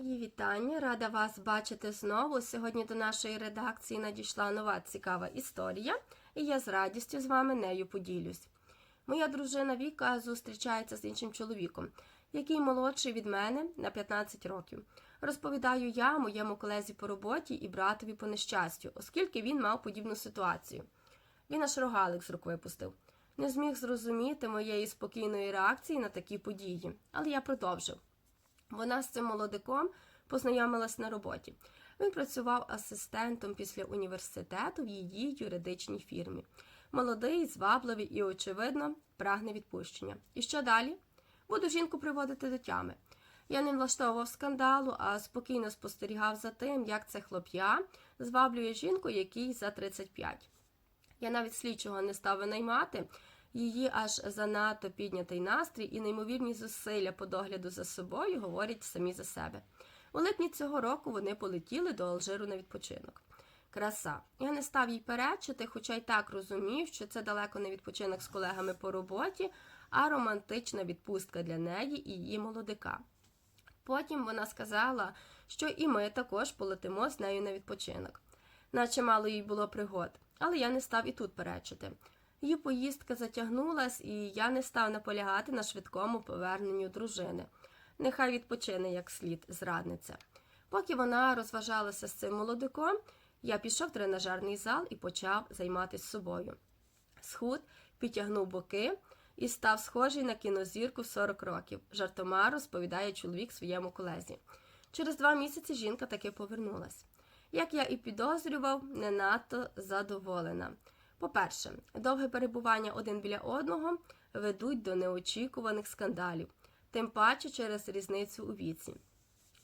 Мої вітання, рада вас бачити знову. Сьогодні до нашої редакції надійшла нова цікава історія, і я з радістю з вами нею поділюсь. Моя дружина Віка зустрічається з іншим чоловіком, який молодший від мене на 15 років. Розповідаю я моєму колезі по роботі і братові по нещастю, оскільки він мав подібну ситуацію. Він аж рогалик з рук випустив. Не зміг зрозуміти моєї спокійної реакції на такі події, але я продовжив. Вона з цим молодиком познайомилась на роботі. Він працював асистентом після університету в її юридичній фірмі. Молодий, звабливий і, очевидно, прагне відпущення. І що далі? Буду жінку приводити до тями. Я не влаштовував скандалу, а спокійно спостерігав за тим, як це хлоп'я зваблює жінку, якій за 35. Я навіть слідчого не став винаймати. Її аж занадто піднятий настрій і неймовірні зусилля по догляду за собою говорять самі за себе. У липні цього року вони полетіли до Алжиру на відпочинок. Краса. Я не став їй перечити, хоча й так розумів, що це далеко не відпочинок з колегами по роботі, а романтична відпустка для неї і її молодика. Потім вона сказала, що і ми також полетимо з нею на відпочинок. Наче мало їй було пригод, але я не став і тут перечити. Її поїздка затягнулась, і я не став наполягати на швидкому поверненню дружини. Нехай відпочине як слід зрадниця. Поки вона розважалася з цим молодиком, я пішов в тренажерний зал і почав займатися собою. Схуд підтягнув боки і став схожий на кінозірку в 40 років. Жартома розповідає чоловік своєму колезі. Через два місяці жінка таки повернулась. Як я і підозрював, не надто задоволена. По-перше, довге перебування один біля одного ведуть до неочікуваних скандалів, тим паче через різницю у віці.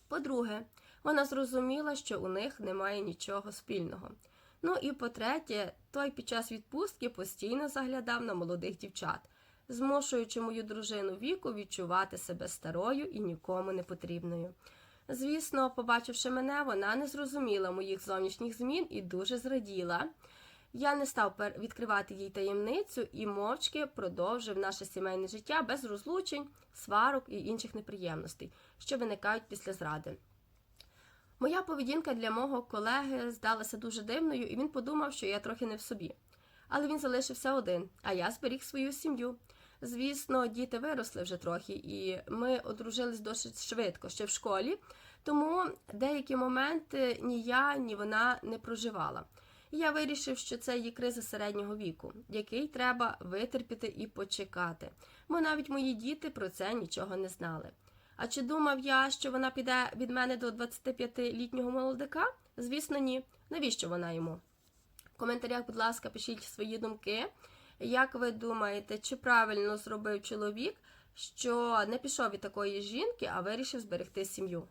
По-друге, вона зрозуміла, що у них немає нічого спільного. Ну і по-третє, той під час відпустки постійно заглядав на молодих дівчат, змушуючи мою дружину віку відчувати себе старою і нікому не потрібною. Звісно, побачивши мене, вона не зрозуміла моїх зовнішніх змін і дуже зраділа. Я не став відкривати їй таємницю і мовчки продовжив наше сімейне життя без розлучень, сварок і інших неприємностей, що виникають після зради. Моя поведінка для мого колеги здалася дуже дивною, і він подумав, що я трохи не в собі. Але він залишився один, а я зберіг свою сім'ю. Звісно, діти виросли вже трохи, і ми одружились досить швидко, ще в школі, тому деякі моменти ні я, ні вона не проживала. Я вирішив, що це є криза середнього віку, який треба витерпіти і почекати. Бо навіть мої діти про це нічого не знали. А чи думав я, що вона піде від мене до 25-літнього молодика? Звісно, ні. Навіщо вона йому? В коментарях, будь ласка, пишіть свої думки. Як ви думаєте, чи правильно зробив чоловік, що не пішов від такої жінки, а вирішив зберегти сім'ю?